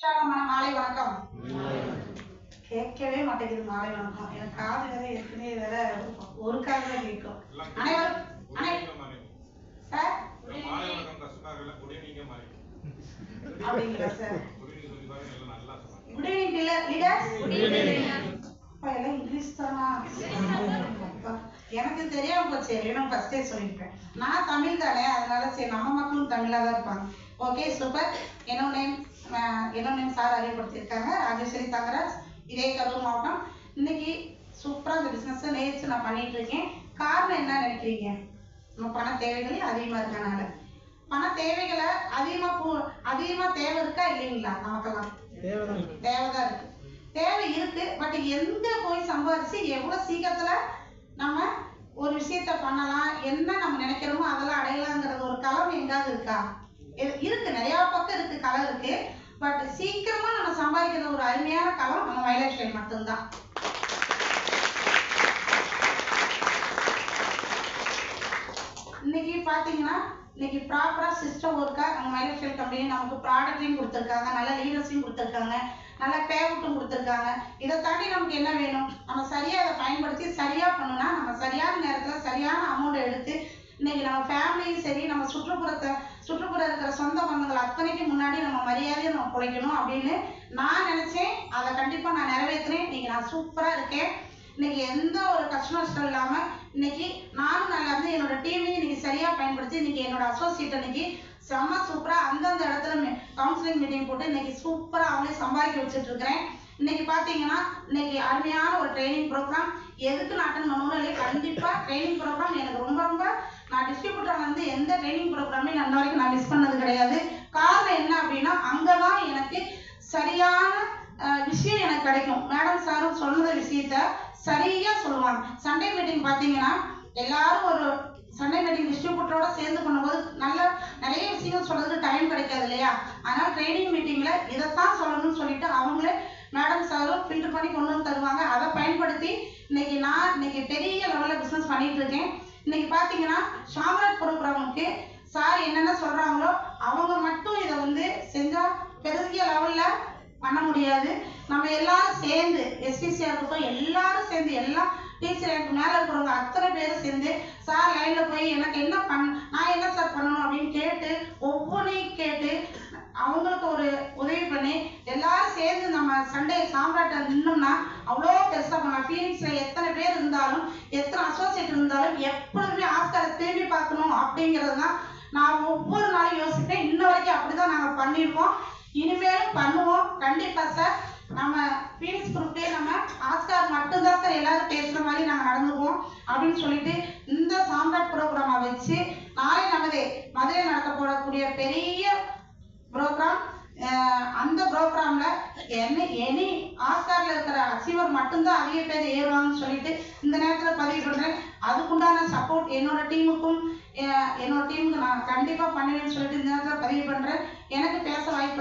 மாலை வணக்கம். கேட்கவே மாட்டேங்குது மாலை வணக்கம். எனக்கு காது வேற ஏற்கனவே வேற ஒரு காது தான் கேட்கும். அனைவரும் அனை சார் அப்படிங்களா குட் ஈவினிங் எல்லாம் இங்கிலீஷ் தானா? எனக்கு தெரியாம போச்சு. நான் ஃபர்ஸ்டே சொல்லியிருப்பேன். நான் தமிழ் தானே அதனால சரி நம்ம மக்களும் தமிழா தான் இருப்பாங்க. ஓகே சூப்பர் என்னோட நேம் என்னோட நேம் சார் அறிமுகப்படுத்தியிருக்காங்க ராஜேஸ்வரி தங்கராஜ் இதே கரூர் மாவட்டம். இன்னைக்கு சூப்பரா இந்த பிசினஸ் நேர்த்து நான் பண்ணிட்டு இருக்கேன். காரணம் என்ன நினைக்கிறீங்க? நம்ம பண தேவைகள் அதிகமா இருக்கனால. பண தேவைகளை அதிகமா பூ அதிகமா தேவை இருக்கா இல்லைங்களா நமக்கெல்லாம்? தேவைதான். இருக்கு. தேவை இருக்கு பட் எங்க போய் சம்பாதிச்சு எவ்வளவு சீக்கிரத்துல நம்ம ஒரு விஷயத்த பண்ணலாம் என்ன நம்ம நினைக்கிறோமோ அதெல்லாம் அடையலாங்கிறது ஒரு களம் எங்காவது இருக்கா? இரு- இருக்கு. நிறைய பக்கம் இருக்கு. கலை இருக்கு. பட் சீக்கிரமா நம்ம சம்பாதிக்கிற ஒரு அருமையான களம் நம்ம மயிலாட்சி மட்டும்தான். இன்னைக்கு பாத்தீங்கன்னா இன்னைக்கு ப்ராப்பரா சிஸ்டம் ஒர்க்கா நம்ம மயிலாட்சி கம்பெனி நமக்கு ப்ராடக்ட்டையும் கொடுத்துருக்காங்க. நல்ல லீடர்ஸையும் கொடுத்துருக்காங்க. நல்ல பேவுட்டும் கொடுத்துருக்காங்க. இதை தாண்டி நமக்கு என்ன வேணும்? நம்ம சரியா அதை பயன்படுத்தி சரியா பண்ணுனா நம்ம சரியான நேரத்துல சரியான அமௌண்ட் எடுத்து இன்னைக்கு நம்ம ஃபேமிலியும் சரி சுற்றுப்புறத்தை சுற்றுப்புற இருக்கிற சொந்த பந்தங்கள் அத்தனைக்கு முன்னாடி நம்ம மரியாதையை நம்ம குறைக்கணும் அப்படின்னு நான் நினைச்சேன். அதை கண்டிப்பா நான் நிறைவேற்றினேன் இன்னைக்கு நான் சூப்பரா இருக்கேன். இன்னைக்கு எந்த ஒரு கஷ்ட நஷ்டம் இல்லாம இன்னைக்கு நானும் நல்லா இருந்து என்னோட டீமையும் இன்னைக்கு சரியா பயன்படுத்தி இன்னைக்கு என்னோட அசோசியேட் இன்னைக்கு செம்ம சூப்பரா அந்தந்த இடத்துல கவுன்சிலிங் மீட்டிங் போட்டு இன்னைக்கு சூப்பரா அவங்களே சம்பாதிக்க வச்சுட்டு இருக்கிறேன். இன்னைக்கு பாத்தீங்கன்னா இன்னைக்கு அருமையான ஒரு ட்ரைனிங் ப்ரோக்ராம் எதுக்கு நான் அட்டன் பண்ணணும் இல்லையா கண்டிப்பா ட்ரைனிங் ப்ரோக்ராம் எனக்கு ரொம்ப ரொம்ப நான் டிஸ்ட்ரிபியூட்டர் வந்து எந்த ட்ரைனிங் ப்ரோக்ராமே நான் வரைக்கும் நான் மிஸ் பண்ணது கிடையாது. காரணம் என்ன அப்படின்னா அங்கே தான் எனக்கு சரியான விஷயம் எனக்கு கிடைக்கும். மேடம் சாரும் சொன்னத விஷயத்த சரியாக சொல்லுவாங்க. சண்டே மீட்டிங் பார்த்தீங்கன்னா எல்லாரும் ஒரு சண்டே மீட்டிங் டிஸ்ட்ரிபியூட்டரோட சேர்ந்து பண்ணும்போது நல்ல நிறைய விஷயங்கள் சொல்கிறதுக்கு டைம் கிடைக்காது இல்லையா? அதனால் ட்ரைனிங் மீட்டிங்கில் இதைத்தான் சொல்லணும்னு சொல்லிட்டு அவங்களே மேடம் சாரும் ஃபில்டர் பண்ணி கொண்டு வந்து தருவாங்க. அதை பயன்படுத்தி இன்னைக்கு நான் இன்னைக்கு பெரிய லெவலில் பிஸ்னஸ் பண்ணிகிட்டு இருக்கேன். இன்னைக்கு பாத்தீங்கன்னா ஷாம்ராட் ப்ரோக்ராமுக்கு சார் என்னென்ன சொல்றாங்களோ அவங்க மட்டும் இதை வந்து செஞ்சா பெரிய லெவல்ல பண்ண முடியாது. நம்ம எல்லாரும் சேர்ந்து எஸ்பிசியாக இருக்கட்டும் எல்லாரும் சேர்ந்து எல்லாம் டீச்சர் எனக்கு மேல இருக்கிறவங்க அத்தனை பேரும் சேர்ந்து சார் லைன்ல போய் எனக்கு என்ன பண் நான் என்ன சார் பண்ணணும் அப்படின்னு கேட்டு ஒவ்வொன்றையும் கேட்டு அவங்களுக்கு ஒரு உதவி பண்ணி எல்லாரும் சேர்ந்து நம்ம சண்டே சாம்ராட்ட நின்னோம்னா அவ்வளோ பெருசா பண்ணலாம். ஃபீனிக்ஸ்ல எத்தனை பேர் இருந்தாலும் இருந்தாலும் எப்பொழுதுமே ஆஸ்காரை திரும்பி பார்க்கணும் அப்படிங்கிறது தான் நான் ஒவ்வொரு நாளும் யோசிப்பேன். இன்ன வரைக்கும் அப்படிதான் நாங்கள் பண்ணிடுவோம் இனிமேலும் பண்ணுவோம். கண்டிப்பா சார். நம்ம ஃபீல்ஸ் குரூப்லேயே நம்ம ஆஸ்கார் மட்டும்தான் சார் எல்லாரும் பேசுற மாதிரி நாங்கள் நடந்துக்குவோம் அப்படின்னு சொல்லிட்டு இந்த சாம்ராட் ப்ரோக்ராமை வச்சு நாளை நமது மதுரையில் நடக்க போடக்கூடிய பெரிய ப்ரோக்ராம் அந்த ப்ரோக்ராம்ல என்ன எனி ஆஸ்கார்ல இருக்கிற அசீவர் மட்டும்தான் அதிக பேர் ஏறுவாங்கன்னு சொல்லிட்டு இந்த நேரத்தில் பதிவு பண்ணுறேன் அதுக்குண்டான சப்போர்ட் என்னோட டீமுக்கும் என்னோட டீமுக்கு நான் கண்டிப்பா பண்ணுவேன்னு சொல்லிட்டு இந்த நேரத்தில் பதிவு பண்றேன். எனக்கு பேச வாய்ப்பு